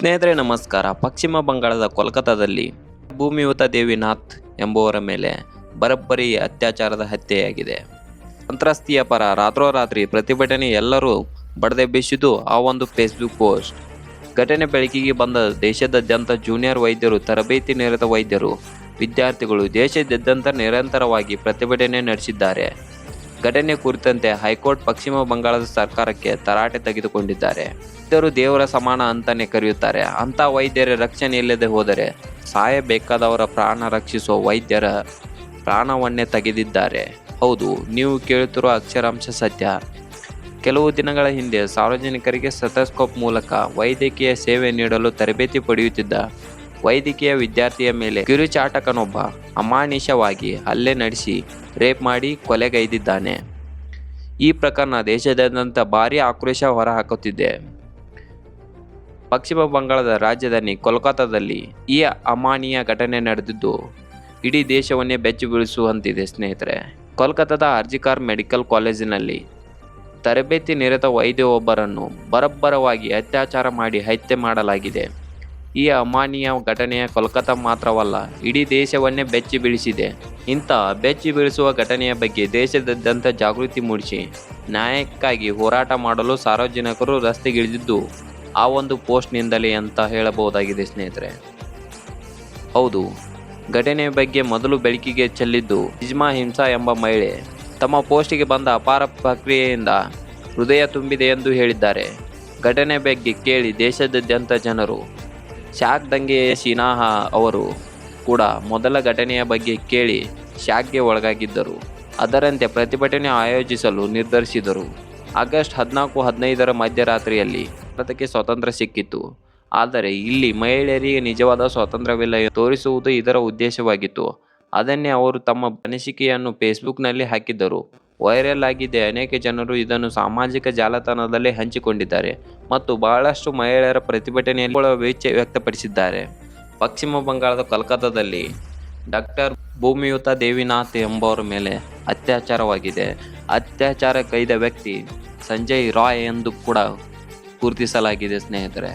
ಸ್ನೇಹಿತರೆ, ನಮಸ್ಕಾರ. ಪಶ್ಚಿಮ ಬಂಗಾಳದ ಕೋಲ್ಕತ್ತಾದಲ್ಲಿ ಭೂಮಿಯುತ ದೇವಿನಾಥ್ ಎಂಬುವರ ಮೇಲೆ ಬರಬ್ಬರಿ ಅತ್ಯಾಚಾರದ ಹತ್ಯೆಯಾಗಿದೆ. ಸಂತ್ರಸ್ತಿಯ ಪರ ರಾತ್ರೋರಾತ್ರಿ ಪ್ರತಿಭಟನೆ ಎಲ್ಲರೂ ಬಡದೆಬ್ಬಿಸಿದ್ದು ಆ ಒಂದು ಫೇಸ್ಬುಕ್ ಪೋಸ್ಟ್ ಘಟನೆ ಬೆಳಕಿಗೆ ಬಂದ ದೇಶದಾದ್ಯಂತ ಜೂನಿಯರ್ ವೈದ್ಯರು, ತರಬೇತಿ ನಿರತ ವೈದ್ಯರು, ವಿದ್ಯಾರ್ಥಿಗಳು ದೇಶದಾದ್ಯಂತ ನಿರಂತರವಾಗಿ ಪ್ರತಿಭಟನೆ ನಡೆಸಿದ್ದಾರೆ. ಘಟನೆ ಕುರಿತಂತೆ ಹೈಕೋರ್ಟ್ ಪಶ್ಚಿಮ ಬಂಗಾಳದ ಸರ್ಕಾರಕ್ಕೆ ತರಾಟೆ ತೆಗೆದುಕೊಂಡಿದ್ದಾರೆ. ವೈದ್ಯರು ದೇವರ ಸಮಾನ ಅಂತಾನೆ ಕರೆಯುತ್ತಾರೆ. ಅಂತ ವೈದ್ಯರ ರಕ್ಷಣೆ ಇಲ್ಲದೆ ಹೋದರೆ ಸಾಯಬೇಕಾದವರ ಪ್ರಾಣ ರಕ್ಷಿಸುವ ವೈದ್ಯರ ಪ್ರಾಣವನ್ನೇ ತೆಗೆದಿದ್ದಾರೆ. ಹೌದು, ನೀವು ಕೇಳುತ್ತಿರುವ ಅಕ್ಷರಾಂಶ ಸತ್ಯ. ಕೆಲವು ದಿನಗಳ ಹಿಂದೆ ಸಾರ್ವಜನಿಕರಿಗೆ ಸೆಥೋಸ್ಕೋಪ್ ಮೂಲಕ ವೈದ್ಯಕೀಯ ಸೇವೆ ನೀಡಲು ತರಬೇತಿ ಪಡೆಯುತ್ತಿದ್ದ ವೈದ್ಯಕೀಯ ವಿದ್ಯಾರ್ಥಿಯ ಮೇಲೆ ಕಿರುಚಾಟಕನೊಬ್ಬ ಅಮಾನಿಷವಾಗಿ ಹಲ್ಲೆ ನಡೆಸಿ ರೇಪ್ ಮಾಡಿ ಕೊಲೆಗೈದಿದ್ದಾನೆ. ಈ ಪ್ರಕರಣ ದೇಶದಾದ್ಯಂತ ಭಾರೀ ಆಕ್ರೋಶ ಹೊರಹಾಕುತ್ತಿದೆ. ಪಶ್ಚಿಮ ಬಂಗಾಳದ ರಾಜಧಾನಿ ಕೋಲ್ಕತ್ತಾದಲ್ಲಿ ಈ ಅಮಾನೀಯ ಘಟನೆ ನಡೆದಿದ್ದು, ಇಡೀ ದೇಶವನ್ನೇ ಬೆಚ್ಚಿ ಬೀಳಿಸುವಂತಿದೆ ಸ್ನೇಹಿತರೆ. ಕೋಲ್ಕತ್ತಾದ ಅರ್ಜಿಕಾರ್ ಮೆಡಿಕಲ್ ಕಾಲೇಜಿನಲ್ಲಿ ತರಬೇತಿ ನಿರತ ವೈದ್ಯ ಒಬ್ಬರನ್ನು ಬರಬ್ಬರವಾಗಿ ಅತ್ಯಾಚಾರ ಮಾಡಿ ಹತ್ಯೆ ಮಾಡಲಾಗಿದೆ. ಈ ಅಮಾನ್ಯ ಘಟನೆಯ ಕೋಲ್ಕತ್ತಾ ಮಾತ್ರವಲ್ಲ, ಇಡೀ ದೇಶವನ್ನೇ ಬೆಚ್ಚಿ ಬೀಳಿಸಿದೆ. ಇಂಥ ಬೆಚ್ಚಿ ಬೀಳಿಸುವ ಘಟನೆಯ ಬಗ್ಗೆ ದೇಶದಾದ್ಯಂತ ಜಾಗೃತಿ ಮೂಡಿಸಿ, ನ್ಯಾಯಕ್ಕಾಗಿ ಹೋರಾಟ ಮಾಡಲು ಸಾರ್ವಜನಿಕರು ರಸ್ತೆಗಿಳಿದಿದ್ದು, ಆ ಒಂದು ಪೋಸ್ಟ್ನಿಂದಲೇ ಅಂತ ಹೇಳಬಹುದಾಗಿದೆ ಸ್ನೇಹಿತರೆ. ಹೌದು, ಘಟನೆ ಬಗ್ಗೆ ಮೊದಲು ಬೆಳಕಿಗೆ ಚೆಲ್ಲಿದ್ದು ಇಜ್ಮಾ ಹಿಂಸಾ ಎಂಬ ಮಹಿಳೆ. ತಮ್ಮ ಪೋಸ್ಟಿಗೆ ಬಂದ ಅಪಾರ ಪ್ರಕ್ರಿಯೆಯಿಂದ ಹೃದಯ ತುಂಬಿದೆ ಎಂದು ಹೇಳಿದ್ದಾರೆ. ಘಟನೆ ಬಗ್ಗೆ ಕೇಳಿ ದೇಶದಾದ್ಯಂತ ಜನರು ಶಾಕ್ ದಂಗೆ ಸಿನ್ಹಾ ಅವರು ಕೂಡ ಮೊದಲ ಘಟನೆಯ ಬಗ್ಗೆ ಕೇಳಿ ಶಾಕ್ಗೆ ಒಳಗಾಗಿದ್ದರು. ಅದರಂತೆ ಪ್ರತಿಭಟನೆ ಆಯೋಜಿಸಲು ನಿರ್ಧರಿಸಿದರು. ಆಗಸ್ಟ್ ಹದಿನಾಲ್ಕು ಹದಿನೈದರ ಮಧ್ಯರಾತ್ರಿಯಲ್ಲಿ ಭಾರತಕ್ಕೆ ಸ್ವಾತಂತ್ರ್ಯ ಸಿಕ್ಕಿತ್ತು ಆದರೆ ಇಲ್ಲಿ ಮಹಿಳೆಯರಿಗೆ ನಿಜವಾದ ಸ್ವಾತಂತ್ರ್ಯವಿಲ್ಲ ತೋರಿಸುವುದು ಇದರ ಉದ್ದೇಶವಾಗಿತ್ತು. ಅದನ್ನೇ ಅವರು ತಮ್ಮ ಅನಿಸಿಕೆಯನ್ನು ಫೇಸ್ಬುಕ್ನಲ್ಲಿ ಹಾಕಿದ್ದರು. ವೈರಲ್ ಆಗಿದೆ. ಅನೇಕ ಜನರು ಇದನ್ನು ಸಾಮಾಜಿಕ ಜಾಲತಾಣದಲ್ಲಿ ಹಂಚಿಕೊಂಡಿದ್ದಾರೆ ಮತ್ತು ಬಹಳಷ್ಟು ಮಹಿಳೆಯರ ಪ್ರತಿಭಟನೆಯಲ್ಲಿ ವೇಚ್ಛೆ ವ್ಯಕ್ತಪಡಿಸಿದ್ದಾರೆ. ಪಶ್ಚಿಮ ಬಂಗಾಳದ ಕೋಲ್ಕತ್ತಾದಲ್ಲಿ ಡಾಕ್ಟರ್ ಭೂಮಿಯುತ ದೇವಿನಾಥ್ ಎಂಬವರ ಮೇಲೆ ಅತ್ಯಾಚಾರವಾಗಿದೆ. ಅತ್ಯಾಚಾರ ಕೈದ ವ್ಯಕ್ತಿ ಸಂಜಯ್ ರಾಯ್ ಎಂದು ಕೂಡ ಗುರುತಿಸಲಾಗಿದೆ, ಸ್ನೇಹಿತರೆ.